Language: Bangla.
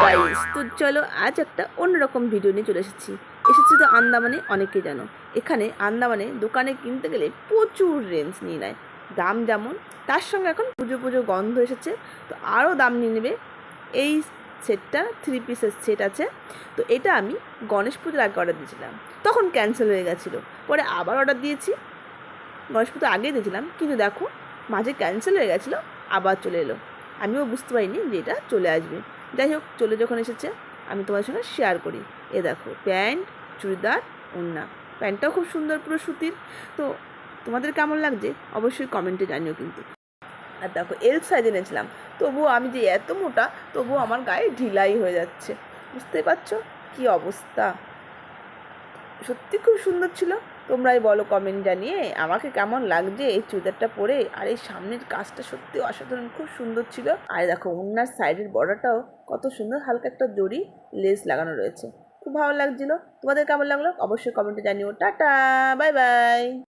গাইস তো চলো আজ একটা অন্যরকম ভিডিও নিয়ে চলে এসেছি। এসেছি তো আন্দামানে, অনেকে জানো। এখানে আন্দামানে দোকানে কিনতে গেলে প্রচুর রেঞ্জ নিয়ে নেয়। দাম যেমন, তার সঙ্গে এখন পুজো পুজো গন্ধ এসেছে। তো আরও দাম নিয়ে নেবে। এই সেটটা থ্রি পিসের সেট আছে। তো এটা আমি গণেশ পুজোর আগে অর্ডার দিয়েছিলাম। তখন ক্যান্সেল হয়ে গেছিল। পরে আবার অর্ডার দিয়েছি। গণেশ পুজো আগে দিয়েছিলাম। কিন্তু দেখো, মাঝে ক্যান্সেল হয়ে গেছিল, আবার চলে এলো। আমিও বুঝতে পারিনি যে এটা চলে আসবে। যাই হোক, চলে যখন এসেছে, আমি তোমার সঙ্গে শেয়ার করি। এ দেখো, প্যান্ট, চুড়িদার, ওড়না। প্যান্টটাও খুব সুন্দর পুরো সুতির। তো তোমাদের কেমন লাগছে? অবশ্যই কমেন্টে জানিও কিন্তু। আর দেখো এল সাইজ এনেছিলাম। তবুও আমি যে এত মোটা, তবুও আমার গায়ে ঢিলাই হয়ে যাচ্ছে। বুঝতে পারছ? কী অবস্থা? সত্যি খুব সুন্দর ছিল। তোমরাই বলো কমেন্ট জানিয়ে আমাকে কেমন লাগছে এই চুড়িদারটা পরে। আর এই সামনের কাজটা সত্যি অসাধারণ, খুব সুন্দর ছিল। আর দেখো ওনার সাইডের বর্ডারটাও কত সুন্দর, হালকা একটা দড়ি লেস লাগানো রয়েছে। খুব ভালো লাগছিল। তোমাদের কেমন লাগল? অবশ্যই কমেন্টে জানিও। Tata bye bye